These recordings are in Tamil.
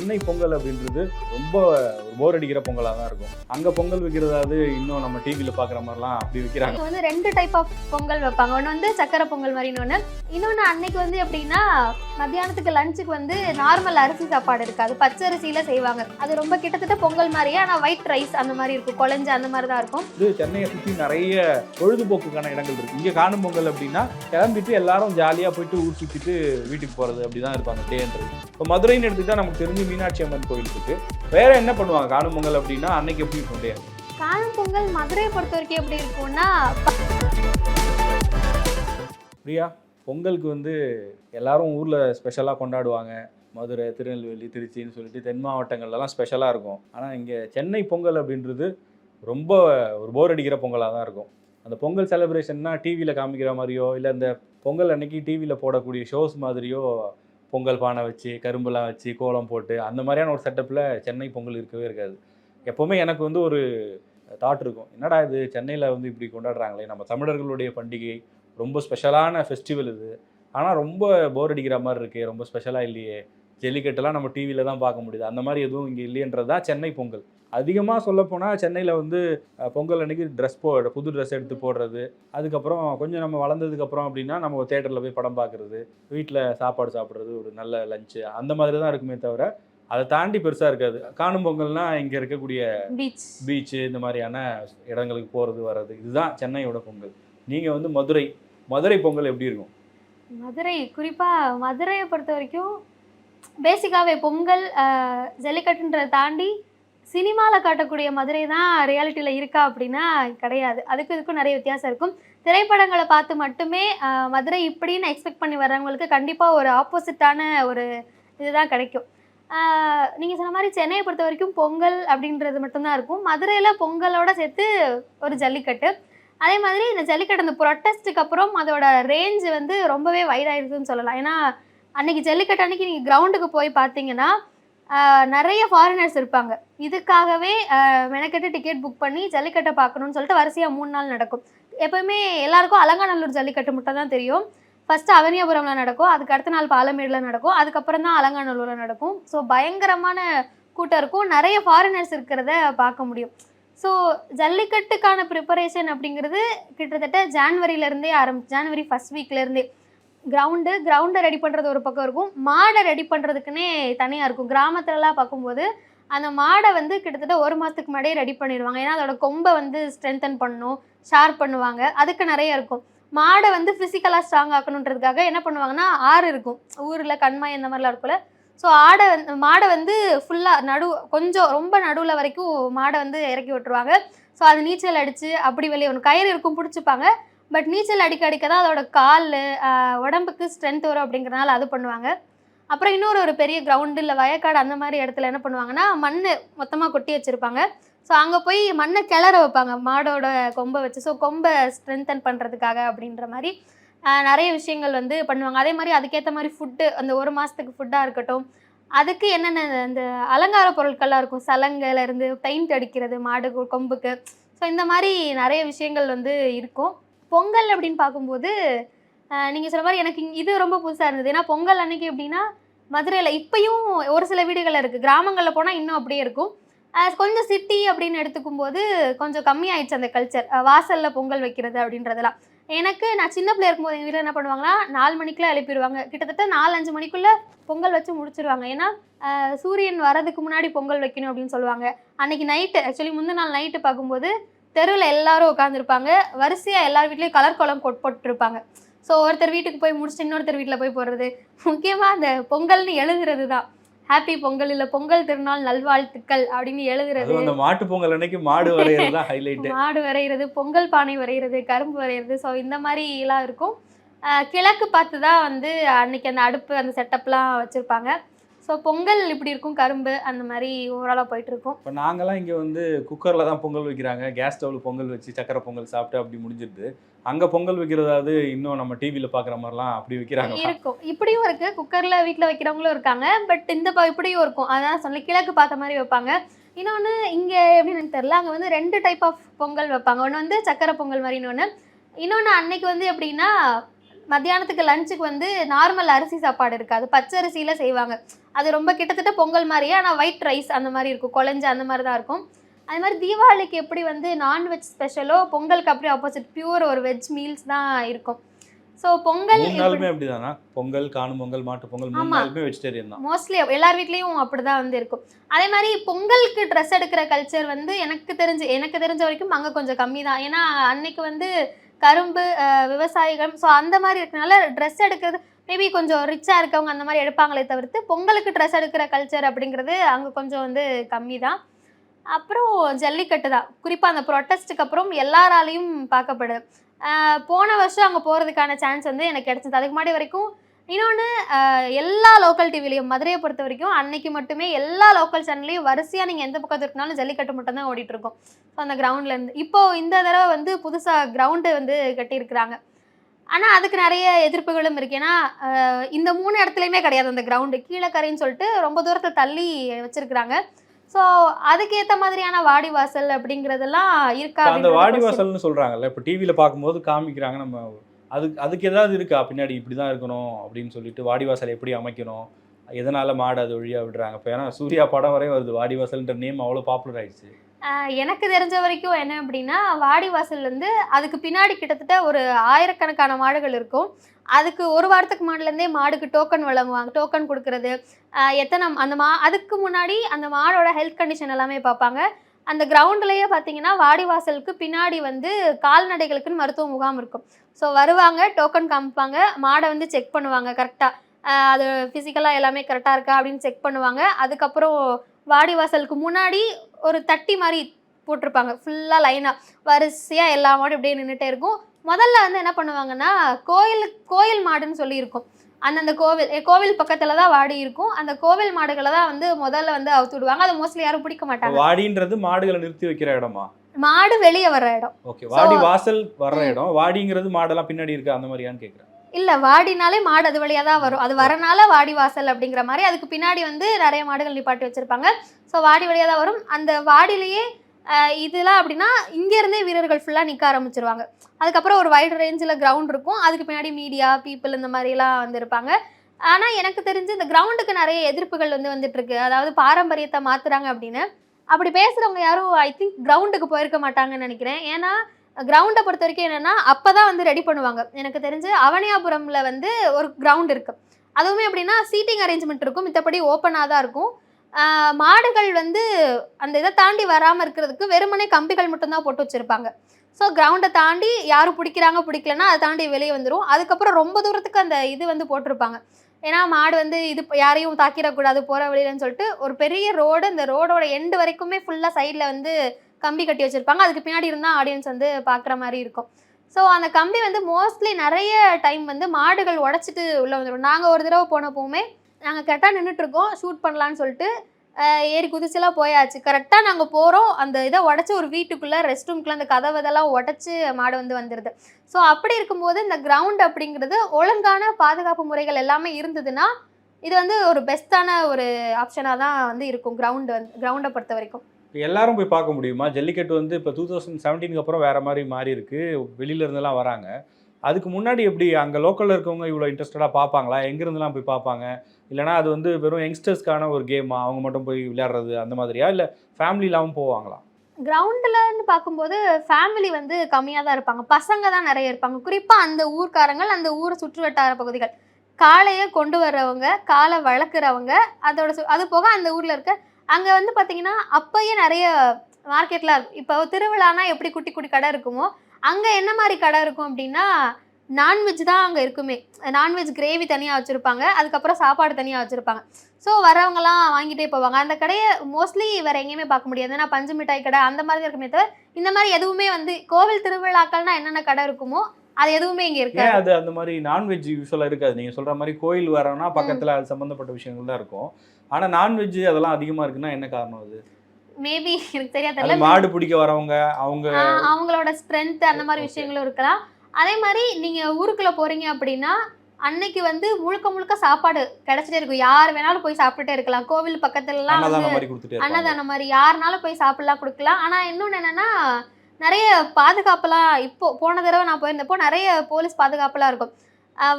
சென்னை பொங்கல் அப்படின்றது ரொம்ப போர் அடிக்கிற பொங்கலாக தான் இருக்கும். அங்கே பொங்கல் வைக்கிறதாவது இன்னும் நம்ம டிவியில் பார்க்குற மாதிரிலாம் அப்படி வைக்கிறாங்க. வந்து ரெண்டு டைப் ஆஃப் பொங்கல் வைப்பாங்க. ஒன்று வந்து சக்கரை பொங்கல் மாதிரி ஒன்று இன்னொன்று அன்னைக்கு வந்து எப்படின்னா மத்தியானத்துக்கு லஞ்சுக்கு வந்து நார்மல் அரிசி சாப்பாடு இருக்காது. பச்சை அரிசியில செய்வாங்க. அது ரொம்ப கிட்டத்தட்ட பொங்கல் மாதிரியே ஆனால் ஒயிட் ரைஸ் அந்த மாதிரி இருக்கும். குழஞ்சு அந்த மாதிரி தான் இருக்கும். இது சென்னையை சுற்றி நிறைய பொழுதுபோக்குக்கான இடங்கள் இருக்கு. இங்கே காணும் பொங்கல் அப்படின்னா கிளம்பிட்டு எல்லாரும் ஜாலியாக போயிட்டு ஊர் சுற்றிட்டு வீட்டுக்கு போகிறது அப்படி தான் இருப்பாங்க டேன்றது இப்போ மதுரைன்னு எடுத்துக்கிட்டா நமக்கு தெரிஞ்சு மீனாட்சி அம்மன் கோயில் இருக்கு. வேற என்ன பண்ணுவாங்க காணும் பொங்கல் அப்படின்னா அன்னைக்கு எப்படி இருக்கும் காணும் பொங்கல் மதுரையை பொறுத்த வரைக்கும் எப்படி இருக்கும்னா பிரியா பொங்கலுக்கு வந்து எல்லாரும் ஊரில் ஸ்பெஷலாக கொண்டாடுவாங்க. மதுரை திருநெல்வேலி திருச்சின்னு சொல்லிட்டு தென் மாவட்டங்கள்லாம் ஸ்பெஷலாக இருக்கும். ஆனால் இங்கே சென்னை பொங்கல் அப்படின்றது ரொம்ப ஒரு போர் அடிக்கிற பொங்கலாக தான் இருக்கும். அந்த பொங்கல் செலிப்ரேஷன்னா டிவியில் காமிக்கிற மாதிரியோ இல்லை இந்த பொங்கல் அன்னைக்கு டிவியில் போடக்கூடிய ஷோஸ் மாதிரியோ பொங்கல் பானை வச்சு கரும்புலாம் வச்சு கோலம் போட்டு அந்த மாதிரியான ஒரு செட்டப்பில் சென்னை பொங்கல் இருக்கவே இருக்காது. எப்போவுமே எனக்கு வந்து ஒரு தாட் இருக்கும். என்னடா இது? சென்னையில் வந்து இப்படி கொண்டாடுறாங்களே. நம்ம தமிழர்களுடைய பண்டிகை ரொம்ப ஸ்பெஷலான ஃபெஸ்டிவல் இது. ஆனால் ரொம்ப போர் அடிக்கிற மாதிரி இருக்குது ரொம்ப ஸ்பெஷலாக இல்லையே. ஜல்லிக்கட்டுலாம் நம்ம டிவியில் தான் பார்க்க முடியுது. அந்த மாதிரி எதுவும் இங்கே இல்லைன்றது சென்னை பொங்கல். அதிகமாக சொல்லப்போனால் சென்னையில் வந்து பொங்கல் அன்னைக்கு ட்ரெஸ் போ புது ட்ரெஸ் எடுத்து போடுறது. அதுக்கப்புறம் கொஞ்சம் நம்ம வளர்ந்ததுக்கப்புறம் அப்படின்னா நம்ம தேட்டரில் போய் படம் பார்க்குறது. வீட்டில் சாப்பாடு சாப்பிட்றது ஒரு நல்ல லஞ்சு அந்த மாதிரி தான் இருக்குமே தவிர அதை தாண்டி பெருசாக இருக்காது. காணும் பொங்கல்னா இங்கே இருக்கக்கூடிய பீச் பீச்சு இந்த மாதிரியான இடங்களுக்கு போகிறது வர்றது இதுதான் சென்னையோட பொங்கல். நீங்கள் வந்து மதுரை மதுரை பொங்கல் எப்படி இருக்கும்? மதுரை குறிப்பாக மதுரையை பொறுத்த வரைக்கும் பேசிக்காகவே பொங்கல் ஜல்லிக்கட்டுன்றதை தாண்டி சினிமாவில் காட்டக்கூடிய மதுரை தான் ரியாலிட்டியில் இருக்கா அப்படின்னா கிடையாது. அதுக்கும் இதுக்கும் நிறைய வித்தியாசம் இருக்கும். திரைப்படங்களை பார்த்து மட்டுமே மதுரை இப்படின்னு எக்ஸ்பெக்ட் பண்ணி வர்றவங்களுக்கு கண்டிப்பாக ஒரு ஆப்போசிட்டான ஒரு இதுதான் கிடைக்கும். நீங்கள் சொன்ன மாதிரி சென்னையை பொறுத்த வரைக்கும் பொங்கல் அப்படின்றது மட்டும்தான் இருக்கும். மதுரையில் பொங்கலோட சேர்த்து ஒரு ஜல்லிக்கட்டு. அதே மாதிரி இந்த ஜல்லிக்கட்டு அந்த ப்ரொட்டஸ்ட்டுக்கு அப்புறம் அதோட ரேஞ்சு வந்து ரொம்பவே வைடாயிருக்குன்னு சொல்லலாம். ஏன்னா அன்னைக்கு ஜல்லிக்கட்டு அன்னைக்கு நீங்கள் கிரவுண்டுக்கு போய் பார்த்தீங்கன்னா நிறைய ஃபாரினர்ஸ் இருப்பாங்க. இதுக்காகவே மெனக்கெட்டு டிக்கெட் புக் பண்ணி ஜல்லிக்கட்டை பார்க்கணும்னு சொல்லிட்டு வரிசையாக மூணு நாள் நடக்கும். எப்போயுமே எல்லாருக்கும் அலங்காநல்லூர் ஜல்லிக்கட்டு மட்டும் தான் தெரியும். ஃபஸ்ட்டு அவனியபுரமில் நடக்கும் அதுக்கு அடுத்த நாள் பாலமேடில் நடக்கும் அதுக்கப்புறம் தான் அலங்காநல்லூரில் நடக்கும். ஸோ பயங்கரமான கூட்டம் இருக்கும். நிறைய ஃபாரினர்ஸ் இருக்கிறத பார்க்க முடியும். ஸோ ஜல்லிக்கட்டுக்கான ப்ரிப்பரேஷன் அப்படிங்கிறது கிட்டத்தட்ட ஜான்வரியிலேருந்தே ஆரம்பி ஜான்வரி ஃபஸ்ட் வீக்லேருந்தே கிரவுண்டு கிரவுண்டை ரெடி பண்ணுறது ஒரு பக்கம் இருக்கும். மாடை ரெடி பண்ணுறதுக்குன்னே தனியாக இருக்கும். கிராமத்துலலாம் பார்க்கும்போது அந்த மாடை வந்து கிட்டத்தட்ட ஒரு மாதத்துக்கு முன்னாடியே ரெடி பண்ணிடுவாங்க. ஏன்னா அதோட கொம்பை வந்து ஸ்ட்ரென்தன் பண்ணணும் ஷார்ப் பண்ணுவாங்க. அதுக்கு நிறைய இருக்கும். மாடை வந்து ஃபிசிக்கலாக ஸ்ட்ராங் ஆக்கணுன்றதுக்காக என்ன பண்ணுவாங்கன்னா ஆறு இருக்கும். ஊரில் கண்மாய் இந்த மாதிரிலாம் இருக்கும்ல. ஸோ ஆடை வந்து மாடை வந்து ஃபுல்லாக நடு கொஞ்சம் ரொம்ப நடுவில் வரைக்கும் மாடை வந்து இறக்கி விட்டுருவாங்க. ஸோ அது நீச்சல் அடித்து அப்படி வெளியே ஒன்று கயிறு இருக்கும் பிடிச்சிப்பாங்க. பட் நீச்சல் அடிக்க அடிக்க தான் அதோட கால் உடம்புக்கு ஸ்ட்ரென்த் வரும் அப்படிங்கிறனால அது பண்ணுவாங்க. அப்புறம் இன்னொரு ஒரு பெரிய கிரவுண்டு இல்லை வயக்காடு அந்த மாதிரி இடத்துல என்ன பண்ணுவாங்கன்னா மண் மொத்தமாக கொட்டி வச்சுருப்பாங்க. ஸோ அங்கே போய் மண்ணை கிளற வைப்பாங்க மாடோட கொம்பை வச்சு. ஸோ கொம்பை ஸ்ட்ரென்தன் பண்ணுறதுக்காக அப்படின்ற மாதிரி நிறைய விஷயங்கள் வந்து பண்ணுவாங்க. அதே மாதிரி அதுக்கேற்ற மாதிரி ஃபுட்டு அந்த ஒரு மாதத்துக்கு ஃபுட்டாக இருக்கட்டும். அதுக்கு என்னென்ன அந்த அலங்கார பொருட்கள்லாம் இருக்கும்? சலங்கையில பெயிண்ட் அடிக்கிறது மாடு கொம்புக்கு. ஸோ இந்த மாதிரி நிறைய விஷயங்கள் வந்து இருக்கும். பொங்கல் அப்படின்னு பார்க்கும்போது நீங்கள் சொல்ற மாதிரி எனக்கு இது ரொம்ப புதுசாக இருந்தது. ஏன்னா பொங்கல் அன்னைக்கு எப்படின்னா மதுரையில் இப்பயும் ஒரு சில வீடுகள் இருக்குது கிராமங்களில் போனால் இன்னும் அப்படியே இருக்கும். கொஞ்சம் சிட்டி அப்படின்னு எடுத்துக்கும் போது கொஞ்சம் கம்மியாயிடுச்சு அந்த கல்ச்சர் வாசலில் பொங்கல் வைக்கிறது அப்படின்றதெல்லாம். எனக்கு நான் சின்ன பிள்ளையா இருக்கும்போது எங்கள் வீட்டில் என்ன பண்ணுவாங்கன்னா நாலு மணிக்கெலாம் எழுப்பிடுவாங்க. கிட்டத்தட்ட நாலு அஞ்சு மணிக்குள்ளே பொங்கல் வச்சு முடிச்சிருவாங்க. ஏன்னா சூரியன் வரதுக்கு முன்னாடி பொங்கல் வைக்கணும் அப்படின்னு சொல்லுவாங்க. அன்னைக்கு நைட்டு ஆக்சுவலி முந்தின நாள் நைட்டு பார்க்கும்போது தெருவில் எல்லாரும் உட்காந்துருப்பாங்க வரிசையாக எல்லார் வீட்லேயும் கலர் போட் போட்டுருப்பாங்க. ஸோ ஒருத்தர் வீட்டுக்கு போய் முடிச்சுட்டு இன்னொருத்தர் வீட்டில் போய் போடுறது. முக்கியமாக அந்த பொங்கல்னு எழுதுறது தான். ஹாப்பி பொங்கல் இல்லை பொங்கல் திருநாள் நல்வாழ்த்துக்கள் அப்படின்னு எழுதுறது. அந்த மாட்டு பொங்கல் அன்னைக்கு மாடு வரைகிறது தான் ஹைலைட்டு மாடு வரைகிறது பொங்கல் பானை வரைகிறது கரும்பு வரைகிறது ஸோ இந்த மாதிரி எல்லாம் இருக்கும். கிழக்கு பார்த்து தான் வந்து அன்னைக்கு அந்த அடுப்பு அந்த செட்டப்லாம் வச்சுருப்பாங்க. ஸோ பொங்கல் இப்படி இருக்கும் கரும்பு அந்த மாதிரி ஓவராலாக போயிட்டு இருக்கும். இப்போ நாங்கெல்லாம் இங்கே வந்து குக்கரில் தான் பொங்கல் வைக்கிறாங்க. கேஸ் ஸ்டவ்வில் பொங்கல் வச்சு சக்கரை பொங்கல் சாப்பிட்டு அப்படி முடிஞ்சிடுது அங்கே பொங்கல் வைக்கிறதாவது இன்னும் நம்ம டிவியில் பார்க்குற மாதிரிலாம் அப்படி வைக்கிறாங்க இருக்கும். இப்படியும் இருக்கு. குக்கர்ல வீட்ல வைக்கிறவங்களும் இருக்காங்க. பட் இந்த ப- இப்படியும் இருக்கும். அதான் சொல்ல கிழக்கு பார்த்த மாதிரி வைப்பாங்க. இன்னொன்று இங்கே எப்படின்னு தெரியல. அங்கே வந்து ரெண்டு டைப் ஆஃப் பொங்கல் வைப்பாங்க. ஒன்று வந்து சக்கரை பொங்கல் மாதிரி இன்னொன்று இன்னொன்று அன்னைக்கு வந்து எப்படின்னா மத்தியானத்துக்கு லஞ்சுக்கு வந்து நார்மல் அரிசி சாப்பாடு இருக்காது. பச்சை அரிசியில செய்வாங்க. அது ரொம்ப கிட்டத்தட்ட பொங்கல் மாதிரியே ஆனால் ஒயிட் ரைஸ் அந்த மாதிரி இருக்கும். குழஞ்சு அந்த மாதிரி தான் இருக்கும். அது மாதிரி தீபாவளிக்கு எப்படி வந்து நான்வெஜ் ஸ்பெஷலோ பொங்கலுக்கு அப்படியே ஆப்போசிட் பியூர் ஒரு வெஜ் மீல்ஸ் தான் இருக்கும். ஸோ பொங்கல் நாளுமே அப்படிதானா? பொங்கல் காணும் பொங்கல் மாட்டு பொங்கல் மூணு. நாளுமே வெஜிடேரியன் தான். மோஸ்ட்லி எல்லார் வீட்லேயும் அப்படிதான் வந்து இருக்கும். அதே மாதிரி பொங்கலுக்கு ட்ரெஸ் எடுக்கிற கல்ச்சர் வந்து எனக்கு தெரிஞ்சு எனக்கு தெரிஞ்ச வரைக்கும் அங்கே கொஞ்சம் கம்மி தான். ஏன்னா அன்னைக்கு வந்து கரும்பு விவசாயிகள். ஸோ அந்த மாதிரி இருக்கனால ட்ரெஸ் எடுக்கிறது மேபி கொஞ்சம் ரிச்சாக இருக்கவங்க அந்த மாதிரி எடுப்பாங்களே தவிர்த்து பொங்கலுக்கு ட்ரெஸ் எடுக்கிற கல்ச்சர் அப்படிங்கிறது அங்கே கொஞ்சம் வந்து கம்மி தான் அப்புறம் ஜல்லிக்கட்டு தான். குறிப்பாக அந்த ப்ரொட்டஸ்ட்டுக்கு அப்புறம் எல்லாராலையும் பார்க்கப்படுது. போன வருஷம் அங்கே போகிறதுக்கான சான்ஸ் வந்து எனக்கு கிடச்சிது. அதுக்கு முன்னாடி வரைக்கும் இன்னொன்று எல்லா லோக்கல் டிவிலையும் மதுரையை பொறுத்த வரைக்கும் அன்னைக்கு மட்டுமே எல்லா லோக்கல் சேனல்லையும் வரிசையாக நீங்கள் எந்த பக்கத்து இருக்கனாலும் ஜல்லிக்கட்டு மட்டும்தான் ஓடிட்டுருக்கோம் அந்த groundல இருந்து. இப்போ இந்த தடவை வந்து புதுசாக கிரவுண்டு வந்து கட்டியிருக்கிறாங்க. ஆனால் அதுக்கு நிறைய எதிர்ப்புகளும் இருக்கு. ஏன்னா இந்த மூணு இடத்துலையுமே கிடையாது அந்த கிரவுண்டு கீழக்கரைன்னு சொல்லிட்டு ரொம்ப தூரத்தை தள்ளி வச்சிருக்கிறாங்க. ஸோ அதுக்கேற்ற மாதிரியான வாடி வாசல் அப்படிங்கிறதெல்லாம் இருக்கா அந்த வாடி. வாசல்னு சொல்றாங்கல்ல இப்போ டிவியில பார்க்கும்போது காமிக்கிறாங்க நம்ம அதுக்கு அதுக்கு ஏதாவது இருக்கா? பின்னாடி இப்படி தான் இருக்கணும் அப்படின்னு சொல்லிட்டு வாடி வாசல் எப்படி அமைக்கணும்? எதனால மாடு அது வழியா விடுறாங்க? இப்போ ஏன்னா சூர்யா படம் வரை வருது. வாடி வாசல்ன்ற நேம் அவ்வளோ பாப்புலர் ஆயிடுச்சு. எனக்கு தெரிஞ்ச வரைக்கும் என்ன அப்படின்னா வாடிவாசல் வந்து அதுக்கு பின்னாடி கிட்டத்தட்ட ஒரு ஆயிரக்கணக்கான மாடுகள் இருக்கும். அதுக்கு ஒரு வாரத்துக்கு முன்னாடிலேருந்தே மாடுக்கு டோக்கன் வழங்குவாங்க டோக்கன் கொடுக்கறது எத்தனை அந்த மா அதுக்கு முன்னாடி அந்த மாடோட ஹெல்த் கண்டிஷன் எல்லாமே பார்ப்பாங்க. அந்த கிரவுண்ட்லேயே பார்த்தீங்கன்னா வாடிவாசலுக்கு பின்னாடி வந்து கால்நடைகளுக்குன்னு மருத்துவ முகாம் இருக்கும். ஸோ வருவாங்க டோக்கன் காமிப்பாங்க மாடை வந்து செக் பண்ணுவாங்க கரெக்டாக அது ஃபிசிக்கலாக எல்லாமே கரெக்டாக இருக்கா அப்படின்னு செக் பண்ணுவாங்க. அதுக்கப்புறம் வாடிவாசலுக்கு முன்னாடி ஒரு தட்டி மாதிரி போட்டிருப்பாங்க. ஃபுல்லாக லைனாக வரிசையாக எல்லா மாடும் இப்படியே நின்றுட்டே இருக்கும். முதல்ல வந்து என்ன பண்ணுவாங்கன்னா கோயில் கோயில் மாடுன்னு சொல்லி இருக்கும் அந்தந்த கோவில் கோவில் பக்கத்தில் தான் வாடி இருக்கும். அந்த கோவில் மாடுகளை தான் வந்து முதல்ல வந்து அவுத்து விடுவாங்க. அதை மோஸ்ட்லி யாரும் பிடிக்க மாட்டாங்க. வாடின்றது மாடுகளை நிறுத்தி வைக்கிற இடமா? மாடு வெளியே வர்ற இடம். ஓகே. வாடி வாசல் வர்ற. இடம். வாடிங்கிறது மாடெல்லாம் பின்னாடி இருக்கா? அந்த மாதிரியான்னு கேட்குறேன் இல்லை வாடினாலே மாடு அது வழியாக தான் வரும். அது வரனால வாடி வாசல் அப்படிங்கிற மாதிரி அதுக்கு பின்னாடி வந்து நிறைய மாடுகள் நிப்பாட்டி வச்சுருப்பாங்க. ஸோ வாடி வழியாக தான் வரும். அந்த வாடிலேயே இதெல்லாம் அப்படின்னா இங்கேருந்தே வீரர்கள் ஃபுல்லாக நிற்க ஆரம்பிச்சிருவாங்க. அதுக்கப்புறம் ஒரு வைடு ரேஞ்சில் கிரவுண்ட் இருக்கும். அதுக்கு பின்னாடி மீடியா பீப்புள் இந்த மாதிரிலாம் வந்து இருப்பாங்க ஆனால் எனக்கு தெரிஞ்சு இந்த கிரவுண்டுக்கு நிறைய எதிர்ப்புகள் வந்து வந்துட்டுருக்கு. அதாவது பாரம்பரியத்தை மாற்றுறாங்க அப்படின்னு. அப்படி பேசுகிறவங்க யாரும் ஐ திங்க் கிரவுண்டுக்கு போயிருக்க மாட்டாங்கன்னு நினைக்கிறேன். ஏன்னா கிரவுண்டை பொறுத்த வரைக்கும் என்னென்னா அப்போ தான் வந்து ரெடி பண்ணுவாங்க. எனக்கு தெரிஞ்சு அவனியாபுரமில் வந்து ஒரு கிரவுண்ட் இருக்குது அதுவுமே எப்படின்னா சீட்டிங் அரேஞ்ச்மெண்ட் இருக்கும். மித்தபடி ஓப்பனாக தான் இருக்கும். மாடுகள் வந்து அந்த இதை தாண்டி வராமல் இருக்கிறதுக்கு வெறுமனே கம்பிகள் மட்டும்தான் போட்டு வச்சுருப்பாங்க. ஸோ கிரவுண்டை தாண்டி யாரும் பிடிக்கிறாங்க பிடிக்கலன்னா அதை தாண்டி வெளியே வந்துடும் அதுக்கப்புறம் ரொம்ப தூரத்துக்கு அந்த இது வந்து போட்டிருப்பாங்க. ஏன்னா மாடு வந்து இது யாரையும் தாக்கிடக்கூடாது போகிற வழியிலன்னு சொல்லிட்டு ஒரு பெரிய ரோடு இந்த ரோடோட எண்டு வரைக்குமே ஃபுல்லாக சைடில் வந்து கம்பி கட்டி வச்சுருப்பாங்க. அதுக்கு பின்னாடி இருந்தால் ஆடியன்ஸ் வந்து பார்க்குற மாதிரி இருக்கும். ஸோ அந்த கம்பி வந்து மோஸ்ட்லி நிறைய டைம் வந்து மாடுகள் உடச்சிட்டு உள்ளே வந்துடும் நாங்கள் ஒரு தடவை போனப்போவுமே நாங்கள் கரெக்டாக நின்றுட்டுருக்கோம் ஷூட் பண்ணலான்னு சொல்லிட்டு ஏறி குதிச்செல்லாம் போயாச்சு. கரெக்டாக நாங்கள் போகிறோம் அந்த இதை உடச்சி ஒரு வீட்டுக்குள்ளே ரெஸ்ட் ரூம்குள்ளே அந்த கதவு இதெல்லாம் உடச்சி மாடு வந்து வந்துடுது ஸோ அப்படி இருக்கும்போது இந்த கிரவுண்ட் அப்படிங்கிறது ஒழுங்கான பாதுகாப்பு முறைகள் எல்லாமே இருந்ததுன்னா இது வந்து ஒரு பெஸ்ட்டான ஒரு ஆப்ஷனாக தான் வந்து இருக்கும் கிரவுண்டு வந்து கிரவுண்டை பொறுத்த வரைக்கும். இப்போ எல்லாரும் போய் பார்க்க முடியுமா? ஜல்லிக்கட்டு வந்து இப்போ டூ தௌசண்ட் செவன்டீனுக்கு அப்புறம் வேறு மாதிரி மாறி இருக்கு. வெளியில இருந்தெல்லாம் வராங்க. அதுக்கு முன்னாடி எப்படி அங்கே லோக்கலில் இருக்கவங்க இவ்வளோ இன்ட்ரெஸ்டடாக பார்ப்பாங்களா? எங்கேருந்துலாம் போய் பார்ப்பாங்க? இல்லைனா அது வந்து வெறும் யங்ஸ்டர்ஸ்க்கான ஒரு கேமா அவங்க மட்டும் போய் விளையாடுறது அந்த மாதிரியா? இல்லை ஃபேமிலியிலாம் போவாங்களா? கிரவுண்டுலன்னு பார்க்கும்போது ஃபேமிலி வந்து கம்மியாக தான் இருப்பாங்க. பசங்க தான் நிறைய இருப்பாங்க. குறிப்பாக அந்த ஊர்க்காரங்கள் அந்த ஊர் சுற்றுவட்டார பகுதிகள். காலையை கொண்டு வர்றவங்க காலை வளர்க்குறவங்க அதோட அது போக அந்த ஊரில் இருக்க அங்கே வந்து பார்த்தீங்கன்னா அப்பயே நிறைய மார்க்கெட்லாம் இருக்கும் இப்போ திருவிழானா எப்படி குட்டி குட்டி கடை இருக்குமோ அங்கே என்ன மாதிரி கடை இருக்கும் அப்படின்னா நான்வெஜ் தான் அங்கே இருக்குமே. நான்வெஜ் கிரேவி தனியாக வச்சுருப்பாங்க. அதுக்கப்புறம் சாப்பாடு தனியாக வச்சுருப்பாங்க. ஸோ வரவங்கலாம் வாங்கிட்டே போவாங்க. அந்த கடையை மோஸ்ட்லி வேற எங்கேயுமே பார்க்க முடியாது. ஏன்னா பஞ்சு மிட்டாய் கடை அந்த மாதிரி இருக்குமே தவிர இந்த மாதிரி எதுவுமே வந்து கோவில் திருவிழாக்கள்னா என்னென்ன கடை இருக்குமோ அது எதுவுமே இங்கே ஏன் இருக்காது. அது அந்த மாதிரி நான்வெஜ் யூஸ்வலாக இருக்காது? நீங்கள் சொல்கிற மாதிரி கோயில் வரோன்னா பக்கத்தில் அது சம்மந்தப்பட்ட விஷயங்கள் தான் இருக்கும். ஆனால் நான்வெஜ் அதெல்லாம் அதிகமாக இருக்குன்னா என்ன காரணம் அது? மேபி எனக்கு தெரியல மாடு பிடிக்க வரவங்க அவங்க அவங்களோட ஸ்ட்ரென்த் அந்த மாதிரி. விஷயங்களும் இருக்கலாம். அதே மாதிரி நீங்க ஊருக்குள்ள போறீங்க அப்படின்னா அன்னைக்கு வந்து முழுக்க முழுக்க சாப்பாடு கிடைச்சிட்டே இருக்கும். யார் வேணாலும் போய் சாப்பிட்டுட்டே இருக்கலாம். கோவில் பக்கத்துலலாம் வந்து அன்னதானம் மாதிரி யாருனாலும் போய் சாப்பிடலாம் கொடுக்கலாம். ஆனால் இன்னொன்று என்னன்னா நிறைய பாதுகாப்புலாம் இப்போ போன தடவை நான் போயிருந்தப்போ நிறைய போலீஸ் பாதுகாப்புலாம் இருக்கும்.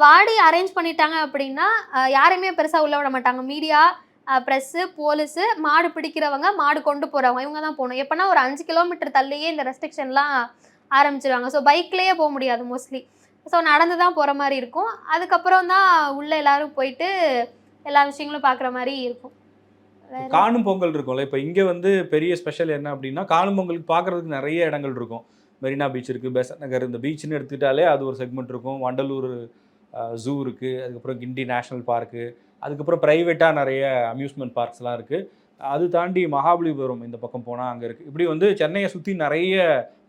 வாடி அரேஞ்ச் பண்ணிட்டாங்க அப்படின்னா யாரையுமே பெருசாக உள்ள விட மாட்டாங்க. மீடியா ப்ரெஸ்ஸு போலீஸு மாடு பிடிக்கிறவங்க மாடு கொண்டு போகிறவங்க இவங்க தான் போகணும். எப்போனா ஒரு அஞ்சு கிலோமீட்டர் தள்ளியே இந்த ரெஸ்ட்ரிக்ஷன்லாம் ஆரம்பிச்சிருவாங்க. ஸோ பைக்லேயே போக முடியாது மோஸ்ட்லி ஸோ நடந்து தான் போகிற மாதிரி இருக்கும். அதுக்கப்புறம் தான் உள்ளே எல்லாரும் போயிட்டு எல்லா விஷயங்களும் பார்க்குற மாதிரி இருக்கும். காணும் பொங்கல் இருக்கும்ல. இப்போ இங்கே வந்து பெரிய ஸ்பெஷல் என்ன அப்படின்னா காணும் பொங்கலுக்கு பார்க்குறதுக்கு நிறைய இடங்கள் இருக்கும். மெரினா பீச் இருக்குது பெசன்ட் நகர் இந்த பீச்னு எடுத்துக்கிட்டாலே அது ஒரு செக்மெண்ட் இருக்கும். வண்டலூர் ஜூ இருக்குது அதுக்கப்புறம் கிண்டி நேஷ்னல் பார்க்கு அதுக்கப்புறம் ப்ரைவேட்டாக நிறைய அம்யூஸ்மெண்ட் பார்க்ஸ்லாம் இருக்குது அது தாண்டி மகாபலிபுரம் இந்த பக்கம் போனால் அங்கே இருக்குது இப்படி வந்து சென்னையை சுற்றி நிறைய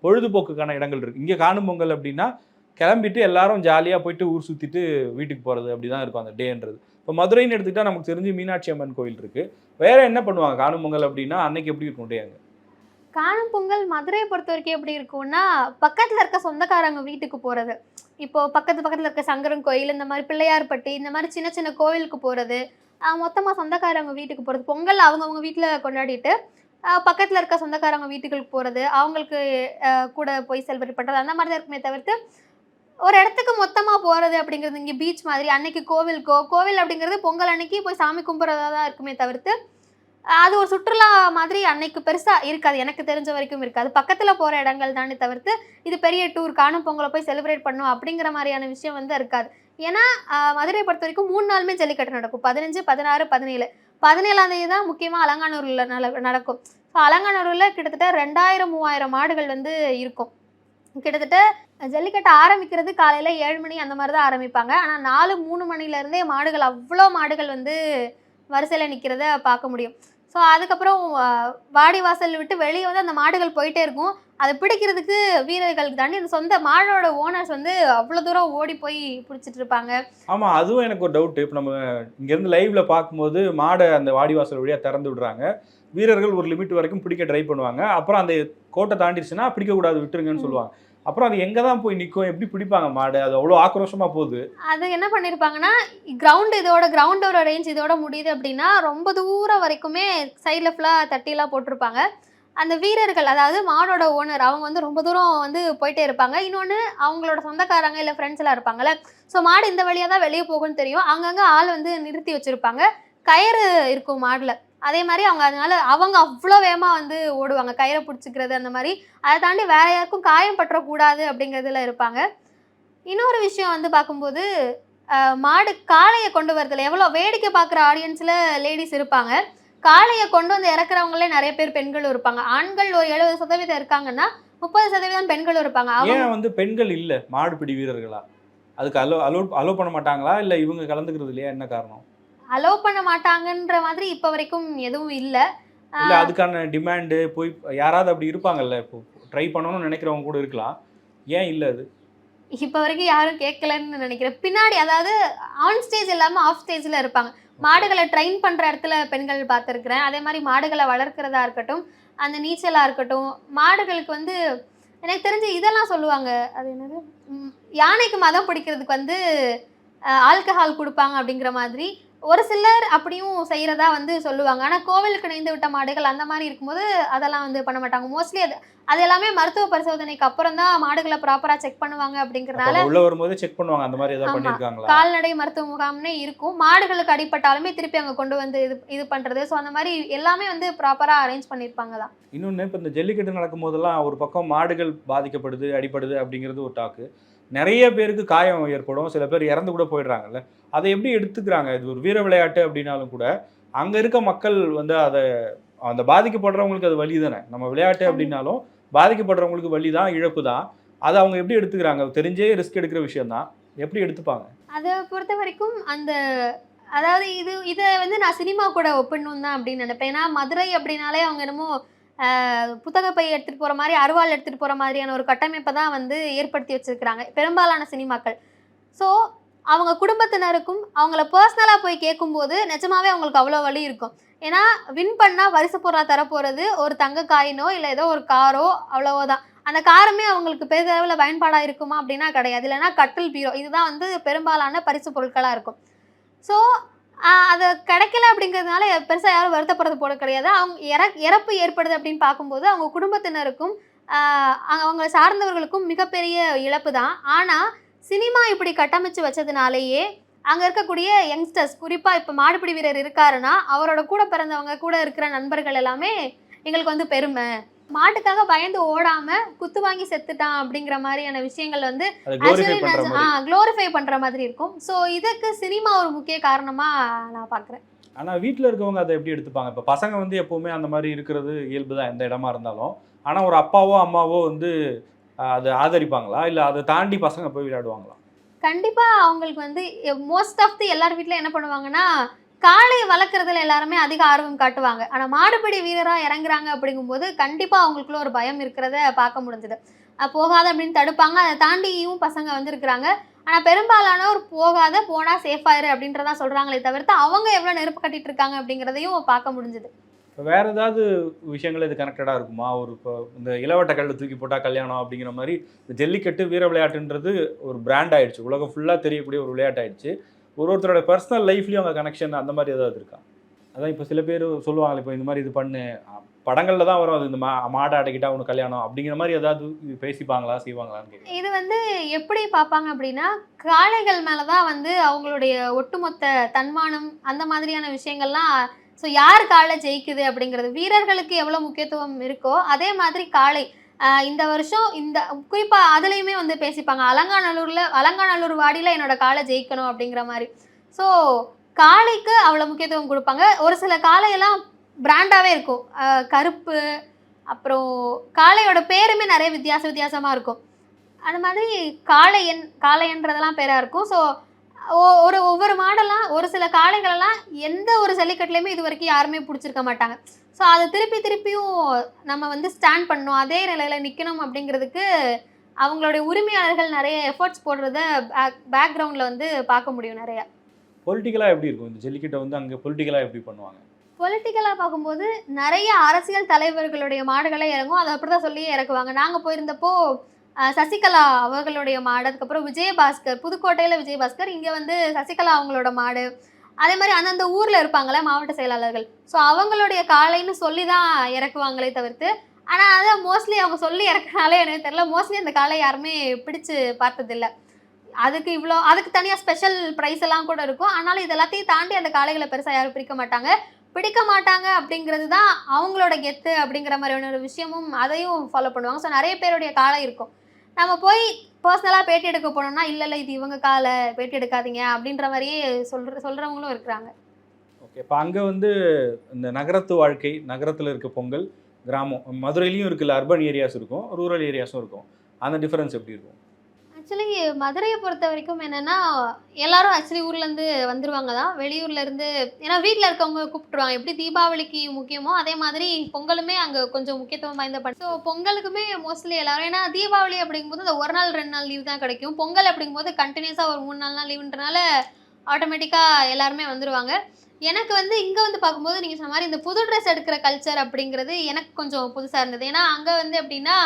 பொழுதுபோக்குக்கான இடங்கள் இருக்குது இங்கே காணும் பொங்கல் அப்படின்னா கிளம்பிட்டு எல்லாரும் ஜாலியாக போயிட்டு ஊர் சுற்றிட்டு வீட்டுக்கு போகிறது அப்படி தான் இருக்கும் அந்த டேன்றது இப்போ மதுரைன்னு எடுத்துக்கிட்டால் நமக்கு தெரிஞ்சு மீனாட்சி அம்மன் கோயில் இருக்குது வேறு என்ன பண்ணுவாங்க? காணும் பொங்கல் அப்படின்னா அன்னைக்கு எப்படி இருக்கும் டே அங்கே காணும் பொங்கல் மதுரையை பொறுத்த வரைக்கும் எப்படி இருக்கும்னா பக்கத்தில் இருக்க சொந்தக்காரங்க வீட்டுக்கு போகிறது இப்போ பக்கத்து பக்கத்தில் இருக்க சங்கரன் கோயில் இந்த மாதிரி பிள்ளையார்பட்டி இந்த மாதிரி சின்ன சின்ன கோவிலுக்கு போகிறது மொத்தமாக சொந்தக்காரங்க வீட்டுக்கு போகிறது பொங்கல் அவங்கவுங்க வீட்டில் கொண்டாடிட்டு பக்கத்தில் இருக்க சொந்தக்காரங்க வீட்டுகளுக்கு போகிறது அவங்களுக்கு கூட போய் செலிப்ரேட் பண்ணுறது அந்த மாதிரி தான் இருக்குமே தவிர்த்து ஒரு இடத்துக்கு மொத்தமாக போகிறது அப்படிங்கிறது இங்கே பீச் மாதிரி அன்னைக்கு கோவிலுக்கோ கோவில் அப்படிங்கிறது பொங்கல் அன்னைக்கு போய் சாமி கும்பிட்றதா தான் இருக்குமே தவிர்த்து அது ஒரு சுற்றுலா மாதிரி அன்னைக்கு பெருசாக இருக்காது. எனக்கு தெரிஞ்ச வரைக்கும் இருக்காது. பக்கத்தில் போகிற இடங்கள் தானே தவிர்த்து இது பெரிய டூர் காணும் பொங்கலை போய் செலிப்ரேட் பண்ணும் அப்படிங்கிற மாதிரியான விஷயம் வந்து இருக்காது. ஏன்னா மதுரை பொறுத்த வரைக்கும் மூணு நாளுமே ஜல்லிக்கட்டு நடக்கும். பதினஞ்சு பதினாறு பதினேழு. பதினேழாம் தேதி தான் முக்கியமாக அலங்கானூரில் நடக்கும். ஸோ அலங்கானூரில் கிட்டத்தட்ட ரெண்டாயிரம் மூவாயிரம் மாடுகள் வந்து இருக்கும். கிட்டத்தட்ட ஜல்லிக்கட்டு ஆரம்பிக்கிறது காலையில் ஏழு மணி அந்த மாதிரி தான் ஆரம்பிப்பாங்க. ஆனால் நாலு மூணு மணிலேருந்தே மாடுகள் அவ்வளோ மாடுகள் வந்து வரிசையில் நிற்கிறத பார்க்க முடியும். ஸோ அதுக்கப்புறம் வாடி வாசல் விட்டு வெளியே வந்து அந்த மாடுகள் போயிட்டே இருக்கும். அதை பிடிக்கிறதுக்கு வீரர்கள் தாண்டி அந்த சொந்த மாடோட ஓனர்ஸ் வந்து அவ்வளோ தூரம் ஓடி போய் பிடிச்சிட்டு இருப்பாங்க. ஆமாம் அதுவும் எனக்கு ஒரு டவுட் இப்போ நம்ம இங்கேருந்து லைவ்ல பார்க்கும்போது மாடை அந்த வாடிவாசல் வழியாக திறந்து விடுறாங்க. வீரர்கள் ஒரு லிமிட் வரைக்கும் பிடிக்க ட்ரை பண்ணுவாங்க. அப்புறம் அந்த கோட்டை தாண்டிடுச்சுன்னா பிடிக்கக்கூடாது விட்டுருங்கன்னு சொல்லுவாங்க. அப்புறம் அது எங்கே தான் போய் நிற்கும் எப்படி பிடிப்பாங்க மாடு? அது அவ்வளோ ஆக்ரோஷமாக போகுது. அது என்ன பண்ணியிருப்பாங்கன்னா கிரவுண்ட் இதோட கிரவுண்டோட ரேஞ்ச் இதோட முடியுது அப்படின்னா ரொம்ப தூரம் வரைக்குமே சைடில் ஃபுல்லாக தட்டிலாம் போட்டிருப்பாங்க. அந்த வீரர்கள் அதாவது மாடோட ஓனர் அவங்க வந்து ரொம்ப தூரம் வந்து போயிட்டே இருப்பாங்க. இன்னொன்று அவங்களோட சொந்தக்காரங்க இல்லை ஃப்ரெண்ட்ஸ் எல்லாம் இருப்பாங்கல்ல. ஸோ மாடு இந்த வழியாக தான் வெளியே போகும்னு தெரியும். அங்கங்கே ஆள் வந்து நிறுத்தி வச்சுருப்பாங்க. கயிறு இருக்கும் மாடில். அதே மாதிரி அவங்க அதனால அவங்க அவ்வளோ வேகமாக வந்து ஓடுவாங்க. கயிறை பிடிச்சிக்கிறது அந்த மாதிரி. அதை தாண்டி வேற யாருக்கும் காயம் பற்றக்கூடாது அப்படிங்கிறதுல இருப்பாங்க. இன்னொரு விஷயம் வந்து பார்க்கும்போது மாடு காளையை கொண்டு வரதுல எவ்வளோ வேடிக்கை பார்க்குற ஆடியன்ஸில் லேடிஸ் இருப்பாங்க. காளையை கொண்டு வந்து இறக்குறவங்களே நிறைய பேர் பெண்களும் இருப்பாங்க. ஆண்கள் ஒரு எழுபது சதவீதம் இருக்காங்கன்னா முப்பது சதவீதம் பெண்களும் இருப்பாங்க. ஏன் வந்து பெண்கள் இல்லை? மாடுபிடி வீரர்களா? அதுக்கு அலோ அலோ அலோ பண்ண மாட்டாங்களா? இல்லை இவங்க கலந்துக்கிறது இல்லையா? என்ன காரணம்? அலோவ் பண்ண மாட்டாங்கன்ற மாதிரி இப்போ வரைக்கும் எதுவும் இல்லை. இல்லை அதுக்கான டிமாண்டு போய் யாராவது அப்படி இருப்பாங்கல்ல இப்போ ட்ரை பண்ணணும்னு நினைக்கிறவங்க கூட இருக்கலாம். ஏன் இல்லை அது? இப்போ வரைக்கும் யாரும் கேட்கலன்னு நினைக்கிறேன் பின்னாடி அதாவது ஆன் ஸ்டேஜ் இல்லாமல் ஆஃப் ஸ்டேஜில் இருப்பாங்க. மாடுகளை ட்ரெயின் பண்ணுற இடத்துல பெண்கள் பார்த்துருக்குறேன். அதே மாதிரி மாடுகளை வளர்க்குறதா இருக்கட்டும் அந்த நீச்சலாக இருக்கட்டும் மாடுகளுக்கு வந்து எனக்கு தெரிஞ்சு இதெல்லாம் சொல்லுவாங்க. அது என்னது? யானைக்கு மதம் பிடிக்கிறதுக்கு வந்து ஆல்கஹால் கொடுப்பாங்க அப்படிங்கிற மாதிரி. ஒரு சிலர் அப்படியும் செய்கிறதா வந்து சொல்லுவாங்க. ஆனால் கோவிலுக்கு இணைந்து விட்ட மாடுகள் அந்த மாதிரி இருக்கும்போது அதெல்லாம் வந்து பண்ண மாட்டாங்க. மோஸ்ட்லி அது அது எல்லாமே மருத்துவ பரிசோதனைக்கு அப்புறம் தான் மாடுகளை ப்ராப்பராக செக் பண்ணுவாங்க அப்படிங்கிறனால அப்ப உள்ள வரும்போதே செக் பண்ணுவாங்க. அந்த மாதிரி ஏதாவது ஆமா. பண்ணியிருக்காங்களா? கால்நடை மருத்துவ முகாம்னே இருக்கும். மாடுகளுக்கு அடிபட்டாலுமே திருப்பி அங்கே கொண்டு வந்து இது இது பண்ணுறது ஸோ அந்த மாதிரி எல்லாமே வந்து ப்ராப்பராக அரேஞ்ச் பண்ணியிருப்பாங்க தான். இன்னொன்று இப்போ இந்த ஜல்லிக்கட்டு நடக்கும் போதெல்லாம் ஒரு பக்கம் மாடுகள் பாதிக்கப்படுது அடிபடுது அப்படிங்கிறது ஒரு டாக்கு நிறைய பேருக்கு காயம் ஏற்படும். சில பேர் இறந்து கூட போயிடுறாங்கல்ல. அதை எப்படி எடுத்துக்கிறாங்க? இது ஒரு வீர விளையாட்டு அப்படின்னாலும் கூட அங்கே இருக்க மக்கள் வந்து அதை அந்த பாதிக்கப்படுறவங்களுக்கு அது வலி தானே. நம்ம விளையாட்டு அப்படின்னாலும் பாதிக்கப்படுறவங்களுக்கு வலி தான் இழப்பு தான். அதை அவங்க எப்படி எடுத்துக்கிறாங்க? தெரிஞ்சே ரிஸ்க் எடுக்கிற விஷயம் தான். எப்படி எடுத்துப்பாங்க? அதை பொறுத்த வரைக்கும் அந்த அதாவது இது இதை வந்து நான் சினிமா கூட ஒப்பிடணும் தான் அப்படின்னு நினைப்பேன். ஏன்னா மதுரை அப்படின்னாலே அவங்க என்னமோ புத்தகப்பை எடுத்துகிட்டு போகிற மாதிரி அருவாள் எடுத்துகிட்டு போகிற மாதிரியான ஒரு கட்டமைப்பை தான் வந்து ஏற்படுத்தி வச்சிருக்கிறாங்க பெரும்பாலான சினிமாக்கள். ஸோ அவங்க குடும்பத்தினருக்கும் அவங்கள பர்சனலாக போய் கேட்கும்போது நிஜமாவே அவங்களுக்கு அவ்வளோ வலி இருக்கும். ஏன்னா வின் பண்ணால் வரிசை பொருளாக தரப்போகிறது ஒரு தங்க காயினோ இல்லை ஏதோ ஒரு காரோ அவ்வளவோதான். அந்த காரமே அவங்களுக்கு பெரிதளவில் பயன்பாடாக இருக்குமா அப்படின்னா கிடையாது. இல்லைன்னா கட்டில் பீரோ இதுதான் வந்து பெரும்பாலான பரிசு பொருட்களாக இருக்கும். ஸோ அது கிடைக்கல அப்படிங்கிறதுனால பெருசாக யாரும் வருத்தப்படுறது போட கிடையாது. அவங்க இற இறப்பு ஏற்படுது அப்படின்னு பார்க்கும்போது அவங்க குடும்பத்தினருக்கும் அவங்க அவங்கள சார்ந்தவர்களுக்கும் மிகப்பெரிய இழப்பு தான் ஆனால் சினிமா இப்படி கட்டமைச்சு வச்சதுனாலேயே அங்கே இருக்கக்கூடிய யங்ஸ்டர்ஸ் குறிப்பாக இப்போ மாடுபிடி வீரர் இருக்காருன்னா அவரோட கூட பிறந்தவங்க கூட இருக்கிற நண்பர்கள் எல்லாமே எங்களுக்கு வந்து பெருமை. மாட்டுக்காக பயந்து ஓடாம குத்து வாங்கி செத்துட்டான் அப்படிங்கிற மாதிரியான விஷயங்கள் வந்து க்ளோரிஃபை பண்ற மாதிரி. இருக்கும். ஸோ இதுக்கு சினிமா ஒரு முக்கிய காரணமா நான் பார்க்குறேன். ஆனா வீட்ல இருக்கவங்க அதை எப்படி எடுத்துப்பாங்க? இப்போ பசங்க வந்து எப்பவுமே அந்த மாதிரி இருக்கிறது இயல்பு தான் எந்த இடமா இருந்தாலும். ஆனா ஒரு அப்பாவோ அம்மாவோ வந்து அதை ஆதரிப்பாங்களா? இல்ல அதை தாண்டி பசங்க போய் விளையாடுவாங்களா? கண்டிப்பா அவங்களுக்கு வந்து மோஸ்ட் ஆஃப் தி எல்லார் வீட்லயும் என்ன பண்ணுவாங்கன்னா காளையை வளர்க்குறதுல எல்லாருமே அதிக ஆர்வம் காட்டுவாங்க. ஆனால் மாடுபிடி வீரராக இறங்குறாங்க அப்படிங்கும்போது கண்டிப்பாக அவங்களுக்குள்ள ஒரு பயம் இருக்கிறத பார்க்க முடிஞ்சது. போகாத அப்படின்னு தடுப்பாங்க. அதை தாண்டியும் பசங்க வந்திருக்கிறாங்க. ஆனால் பெரும்பாலானோர் போகாத போனால் சேஃபாயிரு அப்படின்றதான் சொல்கிறாங்களே தவிர்த்து அவங்க எவ்வளோ நெருப்பு கட்டிட்டு இருக்காங்க அப்படிங்கிறதையும் பார்க்க முடிஞ்சுது. இப்போ வேறு ஏதாவது விஷயங்கள் இது கனெக்டடாக இருக்குமா? ஒரு இப்போ இந்த இளவட்ட கல்லை தூக்கி போட்டால் கல்யாணம் அப்படிங்கிற மாதிரி இந்த ஜல்லிக்கட்டு வீர விளையாட்டுன்றது ஒரு பிராண்ட் ஆயிடுச்சு. உலகம் ஃபுல்லாக தெரியக்கூடிய ஒரு விளையாட்டு ஆயிடுச்சு ஒரு ஒருத்தரோட பர்சனல் லைஃப்லேயும் அவங்க கனெக்ஷன் அந்த மாதிரி ஏதாவது இருக்கா? அதான் இப்போ சில பேர் சொல்லுவாங்க இப்போ இந்த மாதிரி இது பண்ணு. படங்களில் தான் வரும் அது. இந்த மா மாடை அடக்கிட்டா உனக்கு கல்யாணம் அப்படிங்கிற மாதிரி ஏதாவது இது பேசிப்பாங்களா செய்வாங்களான்னு இது வந்து எப்படி பார்ப்பாங்க அப்படின்னா காளைகள் மேலே தான் வந்து அவங்களுடைய ஒட்டுமொத்த தன்மானம் அந்த மாதிரியான விஷயங்கள்லாம் ஸோ யார் காளை ஜெயிக்குது அப்படிங்கிறது வீரர்களுக்கு எவ்வளோ முக்கியத்துவம் இருக்கோ அதே மாதிரி காளை இந்த வருஷம் இந்த குறிப்பாக அதுலேயுமே வந்து பேசிப்பாங்க. அலங்காநல்லூரில் அலங்காநல்லூர் வாடியில் என்னோட காளை ஜெயிக்கணும் அப்படிங்கிற மாதிரி. ஸோ காளைக்கு அவ்வளோ முக்கியத்துவம் கொடுப்பாங்க. ஒரு சில காளையெல்லாம் பிராண்டாகவே இருக்கும். கருப்பு அப்புறம் காளையோட பேருமே நிறைய வித்தியாச வித்தியாசமாக இருக்கும். அந்த மாதிரி காளையன் காளையன்றதெல்லாம் பேராக இருக்கும். ஸோ ஒரு ஒவ்வொரு மாடெல்லாம் ஒரு சில காளைகளெல்லாம் எந்த ஒரு ஜல்லிக்கட்டுலேயுமே இது வரைக்கும் யாருமே பிடிச்சிருக்க மாட்டாங்க. ஸோ அதை திருப்பி திருப்பியும் நம்ம வந்து ஸ்டாண்ட் பண்ணணும். அதே நிலையில் நிற்கணும் அப்படிங்கிறதுக்கு அவங்களுடைய உரிமையாளர்கள் நிறைய எஃபர்ட்ஸ் போடுறத பேக் பேக்ரவுண்டில் வந்து பார்க்க முடியும் நிறையா. பொலிட்டிக்கலாக எப்படி இருக்கும்? இந்த ஜல்லிக்கட்டை வந்து அங்கே பொலிட்டிக்கலாக எப்படி பண்ணுவாங்க? பொலிட்டிக்கலாக பார்க்கும்போது நிறைய அரசியல் தலைவர்களுடைய மாடுகளே இறங்கும். அதை அப்படி தான் சொல்லி இறக்குவாங்க. நாங்கள் போயிருந்தப்போ சசிகலா அவர்களுடைய மாடு அதுக்கப்புறம் விஜயபாஸ்கர் புதுக்கோட்டையில் விஜயபாஸ்கர் இங்கே வந்து சசிகலா அவங்களோட மாடு அதே மாதிரி அந்தந்த ஊரில் இருப்பாங்களே மாவட்ட செயலாளர்கள். ஸோ அவங்களுடைய காளைன்னு சொல்லி தான் இறக்குவாங்களே தவிர்த்து ஆனால் அதை மோஸ்ட்லி அவங்க சொல்லி இறக்குனாலே எனக்கு தெரியல. மோஸ்ட்லி அந்த காலை யாருமே பிடிச்சு பார்த்ததில்ல. அதுக்கு இவ்வளோ அதுக்கு தனியாக ஸ்பெஷல் ப்ரைஸ் எல்லாம் கூட இருக்கும். ஆனாலும் இது எல்லாத்தையும் தாண்டி அந்த காளைகளை பெருசாக யாரும் பிடிக்க மாட்டாங்க. பிடிக்க மாட்டாங்க அப்படிங்கிறது தான் அவங்களோட கெத்து அப்படிங்கிற மாதிரியான ஒரு விஷயமும் அதையும் ஃபாலோ பண்ணுவாங்க. ஸோ நிறைய பேருடைய காலை இருக்கும். நம்ம போய் பர்சனலாக பேட்டி எடுக்க போனோம்னா இல்லை இல்லை இது இவங்க காலை பேட்டி எடுக்காதீங்க அப்படின்ற மாதிரியே சொல்ற சொல்கிறவங்களும் இருக்கிறாங்க. ஓகே இப்போ அங்கே வந்து இந்த நகரத்து வாழ்க்கை நகரத்தில் இருக்க பொங்கல் கிராமம் மதுரையிலையும் இருக்குல்ல அர்பன் ஏரியாஸ் இருக்கும் ரூரல் ஏரியாஸும் இருக்கும். அந்த டிஃப்ரென்ஸ் எப்படி இருக்கும்? ஆக்சுவலி மதுரையை பொறுத்த வரைக்கும் என்னென்னா எல்லாரும் ஆக்சுவலி ஊர்லேருந்து வந்துருவாங்க தான். வெளியூர்லேருந்து ஏன்னா வீட்டில் இருக்கவங்க கூப்பிட்டுருவாங்க. எப்படி தீபாவளிக்கு முக்கியமோ அதே மாதிரி பொங்கலுமே அங்கே கொஞ்சம் முக்கியத்துவம் வாய்ந்த படம் ஸோ பொங்கலுக்குமே மோஸ்ட்லி எல்லாரும் ஏன்னா தீபாவளி அப்படிங்கும்போது அந்த ஒரு நாள் ரெண்டு நாள் லீவ் தான் கிடைக்கும். பொங்கல் அப்படிங்கும்போது கண்டினியூஸாக ஒரு மூணு நாள் லீவுன்றனால ஆட்டோமேட்டிக்காக எல்லாருமே வந்துருவாங்க. எனக்கு வந்து இங்கே வந்து பார்க்கும்போது நீங்கள் சொன்ன மாதிரி இந்த புது ட்ரெஸ் எடுக்கிற கல்ச்சர் அப்படிங்கிறது எனக்கு கொஞ்சம் புதுசாக இருந்தது. ஏன்னா அங்கே வந்து எப்படின்னா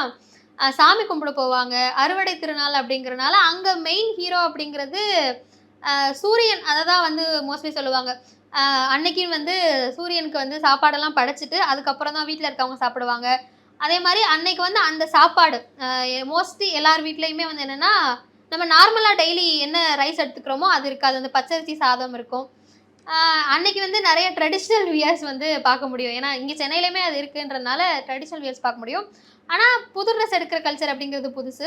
சாமி கும்பிட போவாங்க. அறுவடை திருநாள் அப்படிங்கிறனால அங்கே மெயின் ஹீரோ அப்படிங்கிறது சூரியன். அதை தான் வந்து மோஸ்ட்லி சொல்லுவாங்க. அஹ், வந்து சூரியனுக்கு வந்து சாப்பாடெல்லாம் படைச்சிட்டு அதுக்கப்புறம் தான் வீட்டில் இருக்கவங்க சாப்பிடுவாங்க. அதே மாதிரி அன்னைக்கு வந்து அந்த சாப்பாடு மோஸ்ட்லி எல்லார் வீட்லேயுமே வந்து என்னென்னா நம்ம நார்மலாக டெய்லி என்ன ரைஸ் எடுத்துக்கிறோமோ அது இருக்காது. அந்த பச்சரிசி சாதம் இருக்கும். அன்னைக்கு வந்து நிறைய ட்ரெடிஷ்னல் வியர்ஸ் வந்து பார்க்க முடியும். ஏன்னா இங்கே சென்னையிலையுமே அது இருக்குன்றதுனால ட்ரெடிஷ்னல் வியர்ஸ் பார்க்க முடியும். ஆனால் புது ட்ரெஸ் எடுக்கிற கல்ச்சர் அப்படிங்கிறது புதுசு.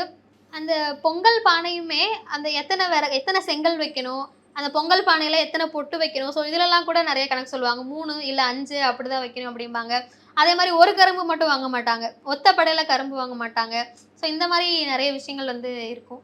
அந்த பொங்கல் பானையுமே அந்த எத்தனை வேற எத்தனை செங்கல் வைக்கணும் அந்த பொங்கல் பானையில் எத்தனை பொட்டு வைக்கணும் ஸோ இதுலலாம் கூட நிறைய கணக்கு சொல்லுவாங்க. மூணு இல்லை அஞ்சு அப்படி தான் வைக்கணும் அப்படிம்பாங்க. அதே மாதிரி ஒரு கரும்பு மட்டும் வாங்க மாட்டாங்க. ஒத்த படையில் கரும்பு வாங்க மாட்டாங்க. ஸோ இந்த மாதிரி நிறைய விஷயங்கள் வந்து இருக்கும்.